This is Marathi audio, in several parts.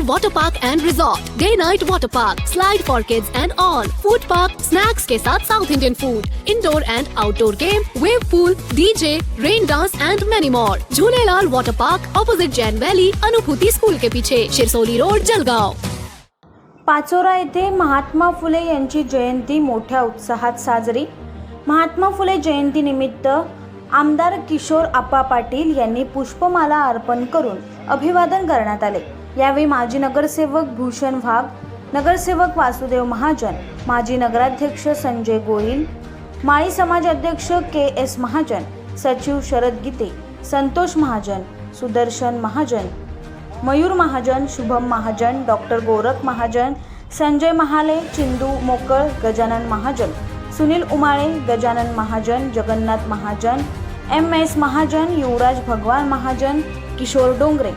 Jhulelalal Water Park and Resort, Day Night Water Park, Slide for Kids and all, Food Park, Snacks के साथ South Indian food, Indoor and Outdoor game, Wave pool, DJ, Rain dance and many more. Jhulelalal Water Park, opposite Jain Valley, Anubhuti school के पीछे, शिरसोली रोड, जलगांव. पाचोरा येथे महात्मा फुले यांची जयंती मोठ्या उत्साहात साजरी महात्मा फुले जयंतीनिमित्त आमदार किशोर आप्पा पाटील यांनी पुष्पमाला अर्पण करून अभिवादन करण्यात आले यावेळी माजी नगरसेवक भूषण वाघ नगरसेवक वासुदेव महाजन माजी नगराध्यक्ष संजय गोहिल माळी समाज अध्यक्ष के एस महाजन सचिव Sharad Gite Santosh Mahajan Sudarshan Mahajan Mayur Mahajan Shubham Mahajan doctor Gorakh Mahajan Sanjay Mahale Chindu Mokal Gajanan Mahajan Sunil Umale Gajanan Mahajan Jagannath Mahajan M S Mahajan Yuvraj Bhagwan Mahajan Kishor Dongre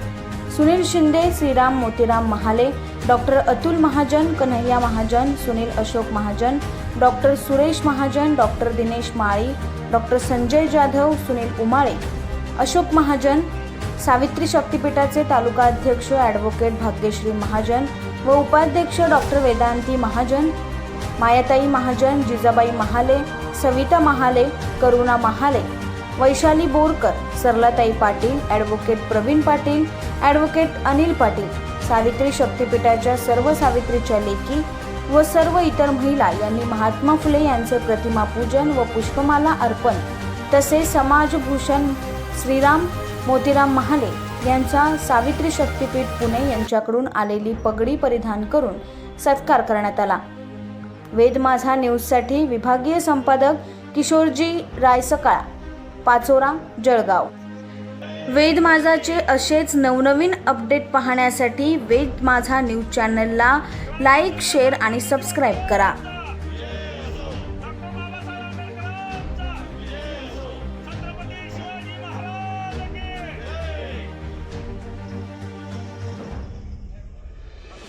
Sunil Shinde Shriram Motiram Mahale doctor Atul Mahajan Kanhaiya Mahajan Sunil Ashok Mahajan doctor Suresh Mahajan doctor Dinesh Mali doctor Sanjay Jadhav Sunil Umale Ashok Mahajan Savitri शक्तीपीठाचे तालुका अध्यक्ष ॲडव्होकेट भाग्यश्री महाजन व उपाध्यक्ष doctor Vedanti Mahajan Mayatai Mahajan Jijabai Mahale Savita Mahale Karuna Mahale Vaishali Borkar Saralatai Patil advocate Pravin Patil advocate Anil Patil Savitri शक्तीपीठाच्या सर्व सावित्रीच्या लेखी व सर्व इतर महिला यांनी महात्मा फुले यांचे प्रतिमा पूजन व पुष्पमाला अर्पण तसेच समाजभूषण श्रीराम मोतीराम महाले यांचा सावित्री शक्तीपीठ पुणे यांच्याकडून आलेली पगडी परिधान करून सत्कार करण्यात आला. वेद माझा न्यूजसाठी विभागीय संपादक किशोरजी रायसकाळा. पाचोरा जळगाव. वेद माझाचे असेच नवनवीन अपडेट पाहण्यासाठी वेद माझा न्यूज चॅनलला लाईक शेअर आणि सबस्क्राईब करा.